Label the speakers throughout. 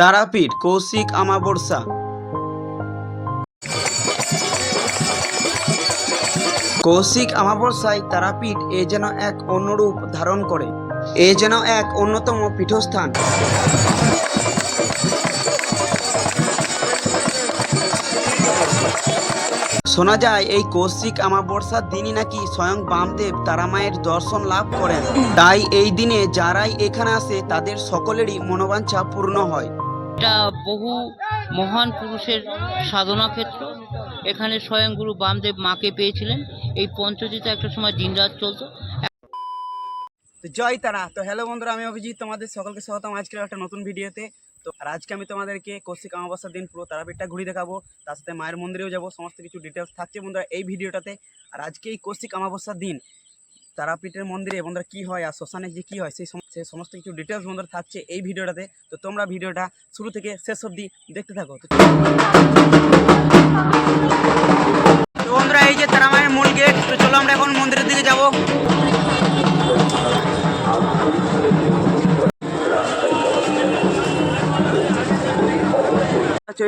Speaker 1: তারাপীঠ, কৌশিক আমাবস্যা কৌশিক আমাবস্যায় তারাপীঠ এ যেন এক অন্যরূপ ধারণ করে, এ যেন এক অন্যতম পীঠস্থান। শোনা যায়, এই কৌশিক আমাবস্যার দিনই নাকি স্বয়ং বামদেব তারামায়ের দর্শন লাভ করেন। তাই এই দিনে যারাই এখানে আসে, তাদের সকলেরই মনোবাঞ্ছা পূর্ণ হয়।
Speaker 2: এটা বহু মহান পুরুষের সাধনা ক্ষেত্র। এখানে স্বয়ং গুরু বামদেব মাকে পেয়েছিলেন। এই পঞ্চজিতে একটা সময় দিনরাত চলতো।
Speaker 1: তো জয় তারা। তো হ্যালো বন্ধুরা, আমি অভিজিৎ। তোমাদের সকলকে স্বাগতম আজকের একটা নতুন ভিডিওতে। তো আর আজকে আমি তোমাদেরকে কৌশিক অমাবস্যার দিন পুরো তারাপীঠটা ঘুরে দেখাবো। তার সাথে মায়ের মন্দিরেও যাব। সমস্ত কিছু ডিটেলস থাকছে বন্ধুরা এই ভিডিওটাতে। আর আজকে এই কৌশিক অমাবস্যার দিন তারাপীঠের মন্দিরে বন্ধুরা কী হয় আর শ্মশানে যে কী হয়, সেই সেই সমস্ত কিছু ডিটেলস বন্ধুরা থাকছে এই ভিডিওটাতে। তো তোমরা ভিডিওটা শুরু থেকে শেষ অবধি দেখতে থাকো। তো বন্ধুরা, এই যে তারা মায়ের মূল গেট তো চলো আমরা এখন মন্দিরের দিকে যাব।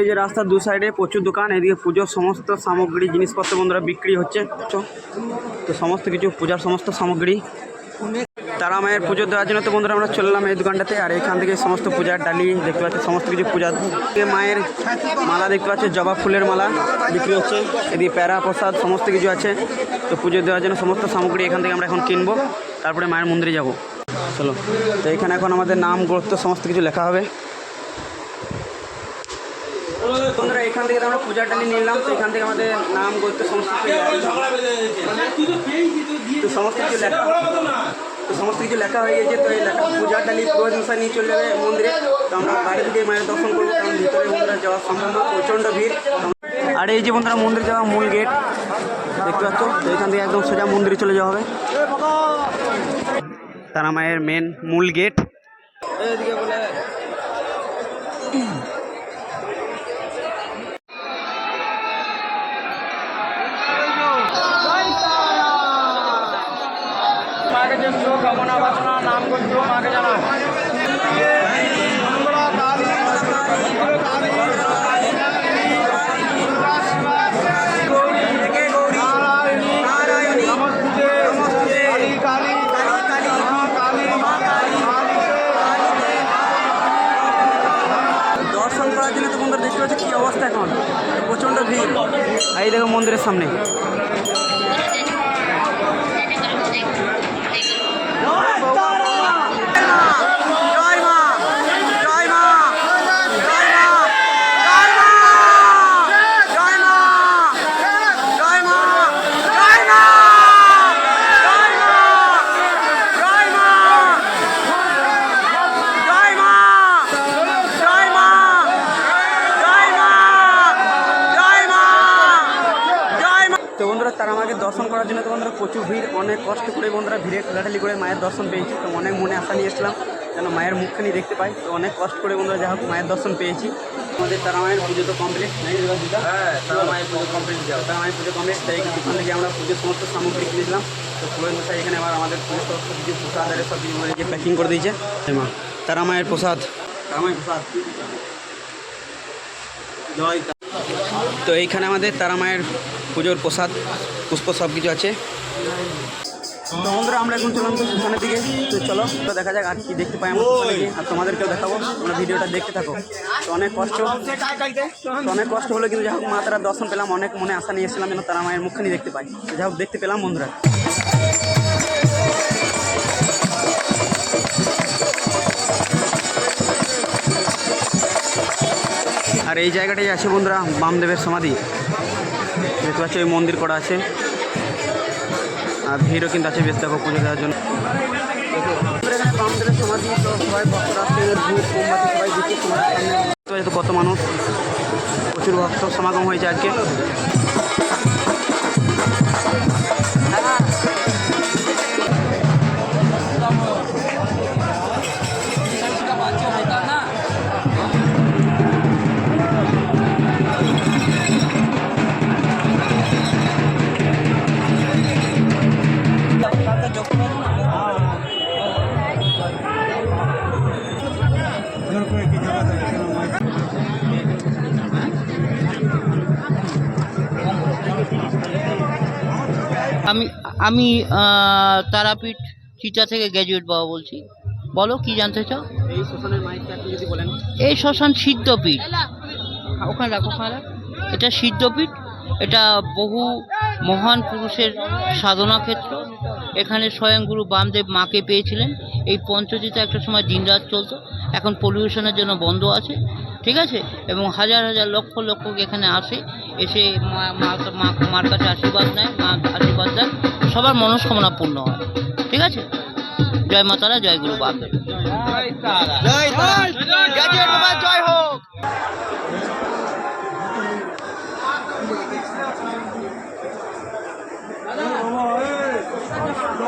Speaker 1: এই যে রাস্তার দু সাইডে প্রচুর দোকান, এদিকে পুজোর সমস্ত সামগ্রী, জিনিসপত্র বন্ধুরা বিক্রি হচ্ছে। তো সমস্ত কিছু, পূজার সমস্ত সামগ্রী। তারা মায়ের পুজো দেওয়ার জন্য তো বন্ধুরা আমরা চললাম এই দোকানটাতে, আর এখান থেকে সমস্ত পূজার ডালি দেখতে পাচ্ছি সমস্ত কিছু পূজা। এদিকে মায়ের মালা দেখতে পাচ্ছি জবা ফুলের মালা বিক্রি হচ্ছে। এদিকে প্যারা প্রসাদ, সমস্ত কিছু আছে। তো পুজো দেওয়ার জন্য সমস্ত সামগ্রী এখান থেকে আমরা এখন কিনবো, তারপরে মায়ের মন্দিরে যাব। চলো, তো এখানে এখন আমাদের নাম গুরুত্ব সমস্ত কিছু লেখা হবে। বন্ধুরা, এখান থেকে আমরা পূজার ডালি নিলাম তো এখান থেকে আমাদের নাম করতে সমস্ত তো সমস্ত কিছু লেখা তো সমস্ত কিছু লেখা হয়ে গেছে, তো এই লেখা পূজার ডালি পুরোহিত নিয়ে চলে যাবে মন্দিরে। তো আমরা বাড়ি থেকে মায়ের দর্শন করব, কারণ ভিতরে বন্ধুরা যাওয়া সম্ভব প্রচণ্ড ভিড়। আর এই যে বন্ধুরা, মন্দির যাওয়া মূল গেট দেখতে পাচ্ছ? তো এখান থেকে একদম সোজা মন্দিরে চলে যাওয়া হবে। তারা মায়ের মেন মূল গেট এদিকে বলে
Speaker 3: মাকে যে কামনা বাসনা নাম করছিল মাকে জানা
Speaker 1: এই দেখো মন্দিরের সামনে। বন্ধুরা তারা আমাকে দর্শন করার জন্য তো বন্ধুরা প্রচুর ভিড় অনেক কষ্ট করে বন্ধুরা ভিড়ে ঠেলাঠালি করে মায়ের দর্শন পেয়েছি। তো অনেক মনে আশা নিয়ে এসলাম যেন মায়ের মুখখানি দেখতে পাই। তো অনেক কষ্ট করে বন্ধুরা যা হোক মায়ের দর্শন পেয়েছি। আমাদের তারা মায়ের পুজো তো কমপ্লিট নাই হ্যাঁ তারা মায়ের পুজো কমপ্লিট যাও। তারা মায়ের পুজো কমপ্লিট তাই এখান থেকে আমরা পুজোর সমস্ত সামগ্রী কিনেছিলাম। তো পুরোহিত মশাই এখানে আবার আমাদের পুজোর সমস্ত কিছু প্রসাদ আরে সব কিছু মানে প্যাকিং করে দিয়েছে। মা তারা মায়ের প্রসাদ। তারা মায়ের প্রসাদ। জয় তো এইখানে আমাদের তারা মায়ের পুজোর প্রসাদ, পুষ্প সব কিছু আছে। তো বন্ধুরা, আমরা এখন চললাম তো শ্মশানের দিকে। তো চলো, তো দেখা যাক আর কি দেখতে পাই আর তোমাদেরকেও দেখাবো, তোমরা ভিডিওটা দেখতে থাকো। তো অনেক কষ্ট অনেক কষ্ট হলো কিন্তু যাই হোক, মা তারা দর্শন পেলাম, অনেক মনে আশা নিয়ে যেন তারা মায়ের মুখখানি দেখতে পাই তো যাই হোক, দেখতে পেলাম বন্ধুরা। আর এই জায়গাটাই আছে বন্ধুরা, বামদেবের সমাধি। দেখতে পাচ্ছি ওই মন্দির করা আছে। আর ভিড়ও কিন্তু আছে বেশ, দেখো পুজো দেওয়ার জন্য। কত মানুষ, প্রচুর ভক্ত সমাগম হয়েছে আজকে।
Speaker 2: আমি আমি তারাপীঠ চিতা থেকে গ্র্যাজুয়েট বাবা বলছি। বলো কি জানতে চাও?
Speaker 1: এই
Speaker 2: শ্মশান সিদ্ধপীঠ। ওখানে রাখো ওখানে এটা সিদ্ধপীঠ এটা বহু মহান পুরুষের সাধনা ক্ষেত্র। এখানে স্বয়ং গুরু বামদেব মাকে পেয়েছিলেন। এই পঞ্চজিতে একটা সময় দিনরাত চলতো। এখন পলিউশনের জন্য বন্ধ আছে। ঠিক আছে? এবং হাজার হাজার লক্ষ লক্ষ এখানে আসে। এসে মা মার কাছে আশীর্বাদ নেয় মা আশীর্বাদ দেন সবার মনস্কামনা পূর্ণ হয়। ঠিক আছে? জয় মাতারা জয় গুরু বামদেব।
Speaker 1: এখানে শেষ করলাম